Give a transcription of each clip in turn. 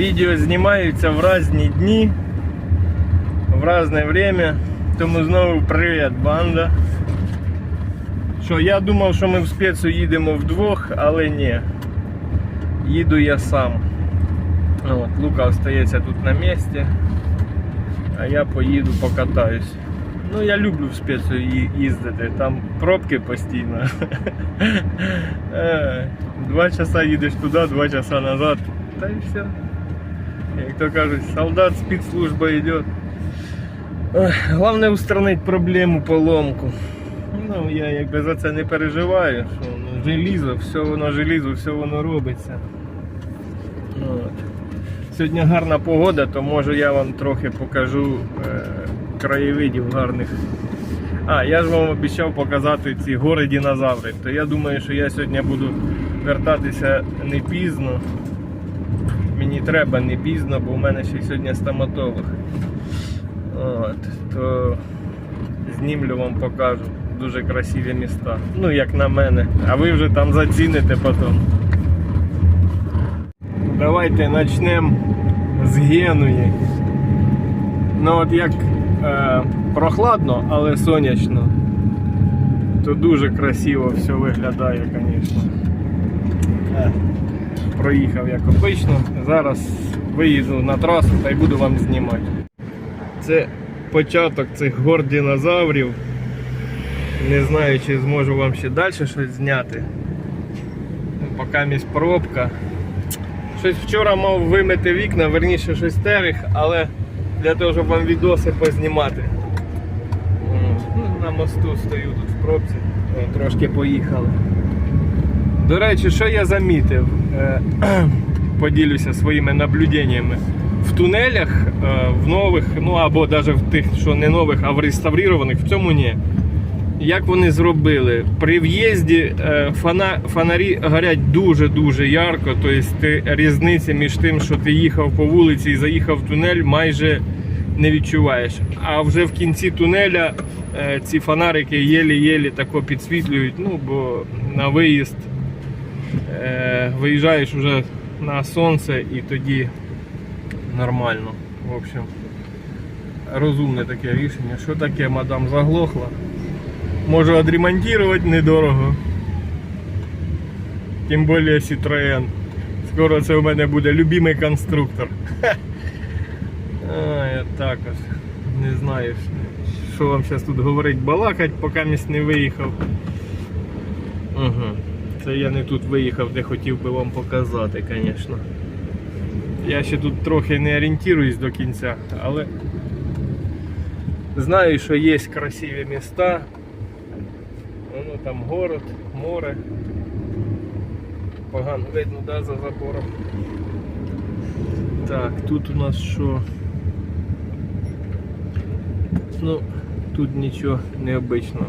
Відео знімаються в різні дні, в різне время. Тому знову привіт, банда. Що я думав, що ми в спецу їдемо вдвох, але ні. Їду я сам. От, Лука остається тут на місці, а я поїду покатаюсь. Ну, я люблю в спецу їздити, там пробки постійно. Е, Два часа їдеш туди, два часа назад. Та і все. Як то кажуть, солдат, спецслужба йде. Головне устранити проблему поломку. Ну, я якби за це не переживаю, що ну, желізо, все воно желізо, все воно робиться. От. Сьогодні гарна погода, то може я вам трохи покажу е, краєвидів гарних. А, я ж вам обіцяв показати ці гори динозаври. То я думаю, що я сьогодні буду вертатися не пізно. Мені треба не пізно, бо в мене ще сьогодні стоматолог. От, то знімлю вам покажу. Дуже красиві міста. Ну, як на мене. А ви вже там заціните потім. Давайте почнемо з Генуї. Ну от як е, прохладно, але сонячно, то дуже красиво все виглядає, звісно. Е, проїхав як обично. Зараз виїду на трасу та й буду вам знімати. Це початок цих гор динозаврів. Не знаю, чи зможу вам ще далі щось зняти. Поки місь пробка. Щось вчора мав вимити вікна, верніше щось терих, але для того, щоб вам відоси познімати. Ну, На мосту стою тут в пробці, трошки поїхали. До речі, що я замітив, Е, поділюся своїми наблюденнями. В тунелях, е, в нових, ну або навіть в тих, що не нових, а в реставрированих, в цьому ні. Як вони зробили? При в'їзді е, фана, фонарі горять дуже-дуже ярко, тобто ти різниці між тим, що ти їхав по вулиці і заїхав в тунель, майже не відчуваєш. А вже в кінці тунеля ці фонарики єлі-єлі тако підсвітлюють, ну бо на виїзд виїжджаєш вже на сонце і тоді нормально. В общем, розумне таке рішення. Що таке, мадам заглохла? Можу відремонтувати недорого. Тим більше Citroën. Скоро це у мене буде любимий конструктор. Ай, так ось. Не знаю, що вам зараз тут говорить, балакать, поки місь не виїхав. Угу. Це я не тут виїхав, де хотів би вам показати, звісно. Я ще тут трохи не орієнтуюсь до кінця, але знаю, що є красиві міста. Воно там город, море. Погано видно, да, за забором. Так, тут у нас що? Ну, тут нічого необичного.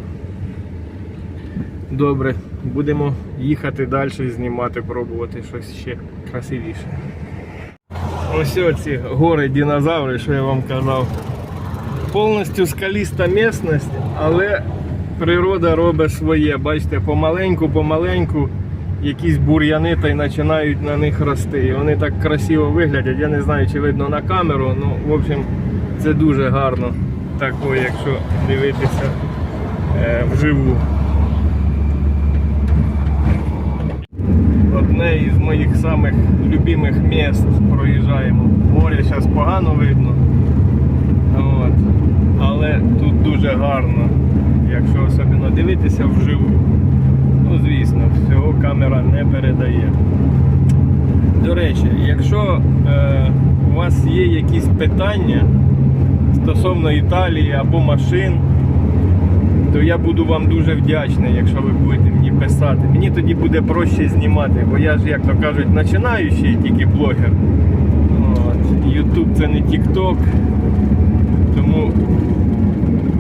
Добре, будемо їхати далі знімати, пробувати щось ще красивіше. Ось ці гори динозаври, що я вам казав. Повністю скаліста місцевість, але природа робить своє. Бачите, помаленьку, помаленьку якісь бур'яни та й починають на них рости. І вони так красиво виглядять. Я не знаю, чи видно на камеру, ну, в общем, це дуже гарно. Тако, якщо дивитися е, вживу. Одне із моїх самих любимих міст проїжджаємо. Море зараз погано видно. От. Але тут дуже гарно, якщо особливо дивитися вживу. Ну, звісно, всього камера не передає. До речі, якщо е, у вас є якісь питання стосовно Італії або машин, то я буду вам дуже вдячний, якщо ви будете мені писати. Мені тоді буде проще знімати, бо я ж, як то кажуть, починаючий тільки блогер. От. YouTube це не TikTok, тому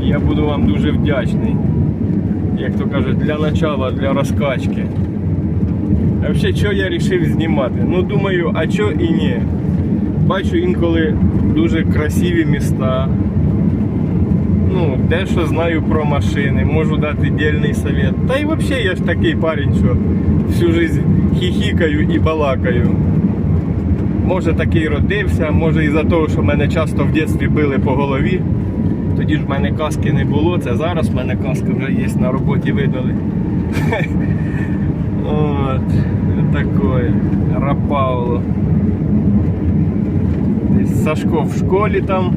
я буду вам дуже вдячний. Як то кажуть, для начала, для розкачки. А взагалі, що я вирішив знімати? Ну думаю, а що і ні. Бачу інколи дуже красиві міста. Ну, дещо знаю про машини, можу дати дільний совет. Та й взагалі я ж такий парень, що всю жизнь хіхікаю і балакаю. Може такий родився, може із-за того, що мене часто в дитинстві били по голові. Тоді ж в мене каски не було, це зараз в мене каска вже є на роботі видали. От, такое. Рапауло. Сашко в школі там,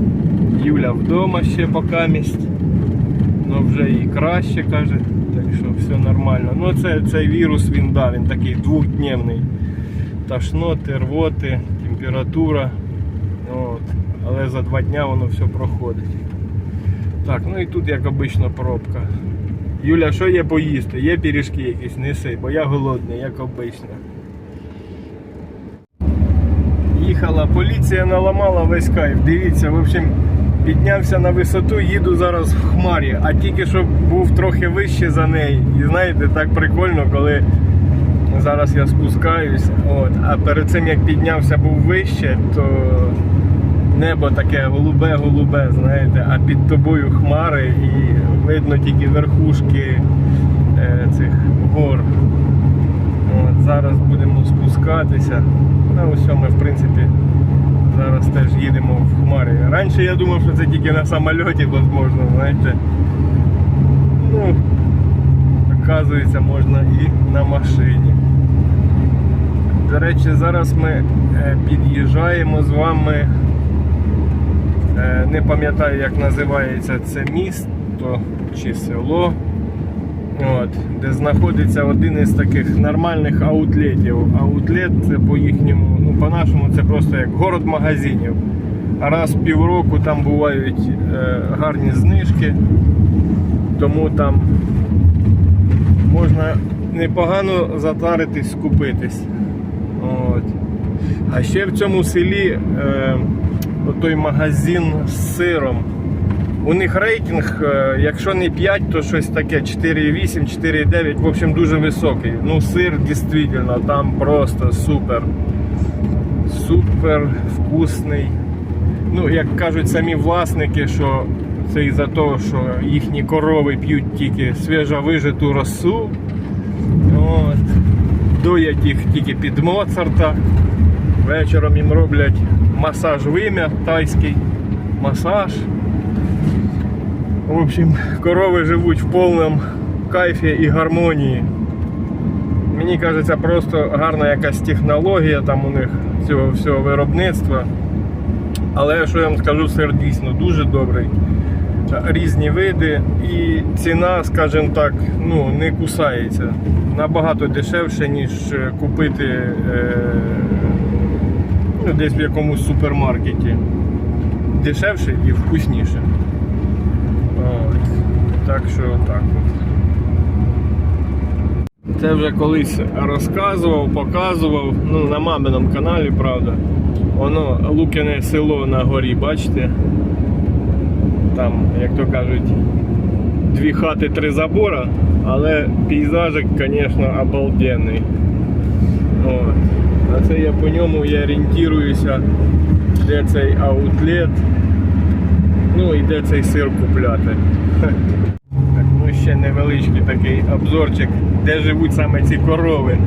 Юля вдома ще поки місць. Ну вже і краще каже, так що все нормально. Ну це, цей вірус він да, він такий двохдневний. Тошноти, рвоти, температура. От. Але за два дня воно все проходить. Так, ну і тут як обично пробка. Юля, що є поїсти? Є пиріжки якісь, неси, бо я голодний, як обично. Їхала поліція, наламала весь кайф. Дивіться, в общем, піднявся на висоту, їду зараз в хмарі, а тільки що був трохи вище за неї. І знаєте, так прикольно, коли зараз я спускаюсь. От, а перед цим як піднявся був вище, то небо таке голубе-голубе, знаєте, а під тобою хмари і видно тільки верхушки е, цих гор. От, зараз будемо спускатися. Ну, ось ми, в принципі, зараз теж їдемо в хмарі. Раніше я думав, що це тільки на самольоті можливо, знаєте. Ну, оказується, можна і на машині. До речі, зараз ми е, під'їжджаємо з вами. Е, Не пам'ятаю, як називається це місто чи село. От, де знаходиться один із таких нормальних аутлетів. Аутлет це по їхньому, ну по-нашому це просто як город магазинів. Раз в півроку там бувають е, гарні знижки, тому там можна непогано затаритись, скупитись. От. А ще в цьому селі е, той магазин з сиром. У них рейтинг, е, якщо не 5, то щось таке 4,8, 4,9, в общем, дуже високий. Ну, сир дійсно там просто супер. Супер вкусний. Ну, як кажуть самі власники, що це із-за того, що їхні корови п'ють тільки свіжовижиту росу. От. Доять їх тільки під Моцарта. Вечором їм роблять масаж вим'я, тайський масаж. В общем, корови живуть в повному кайфі і гармонії. Мені кажеться, просто гарна якась технологія там у них цього всього виробництва. Але що я вам скажу, сир дійсно дуже добрий. Різні види і ціна, скажімо так, ну, не кусається. Набагато дешевше, ніж е, купити е, ну, десь в якомусь супермаркеті. Дешевше і вкусніше. От. Так що так от. Це вже колись розказував, показував, ну на маминому каналі, правда. Воно Лукине село на горі, бачите? Там, як то кажуть, дві хати, три забора, але пейзажик, звісно, обалденний. От. А це я по ньому і орієнтуюся, де цей аутлет. Ну і де цей сир купляти. Так, ну ще невеличкий такий обзорчик, де живуть саме ці корови.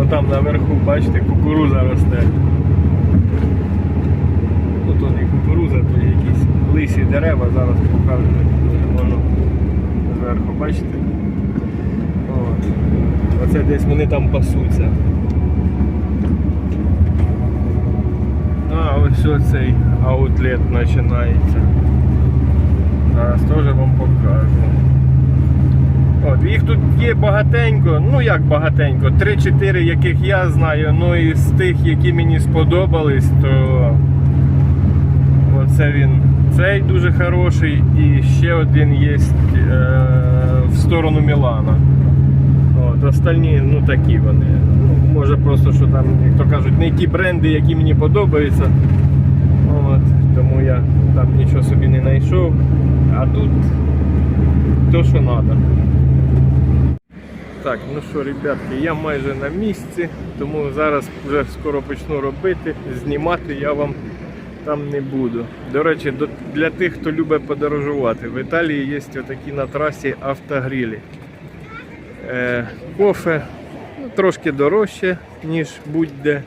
Отам наверху, бачите, кукуруза росте. Ну то не кукуруза, то якісь лисі дерева, зараз покажу. Воно зверху, бачите? Оце десь вони там пасуться. А ось оцей аутлет починається. Зараз теж вам покажу. От, їх тут є багатенько, ну як багатенько, 3-4 яких я знаю, ну і з тих, які мені сподобались, то оце він цей дуже хороший і ще один є е, в сторону Мілана. Остальні, ну такі вони. Ну, може просто, що там, як то кажуть, не ті бренди, які мені подобаються. От, тому я там нічого собі не знайшов. А тут то, що треба. Так, ну що, ребятки, я майже на місці, тому зараз вже скоро почну робити. Знімати я вам там не буду. До речі, для тих, хто любить подорожувати, в Італії є отакі на трасі автогрілі. Е, кофе ну, трошки дорожче, ніж будь-де.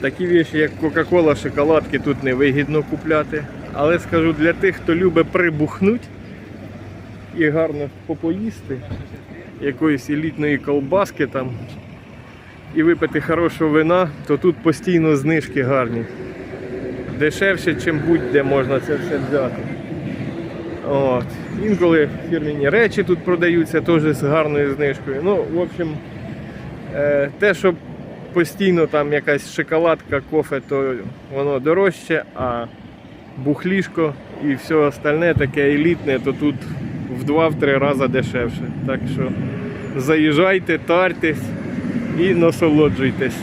Такі віші, як Кока-Кола, шоколадки тут не вигідно купляти. Але скажу для тих, хто любить прибухнуть і гарно попоїсти якоїсь елітної колбаски там і випити хорошого вина, то тут постійно знижки гарні. Дешевше, ніж будь-де можна це все взяти. От. Інколи фірміні речі тут продаються теж з гарною знижкою. Ну, в общем, е, те, що постійно там якась шоколадка, кофе, то воно дорожче, а бухлішко і все остальне таке елітне, то тут в 2-3 рази дешевше. Так що заїжджайте, тартесь і насолоджуйтесь.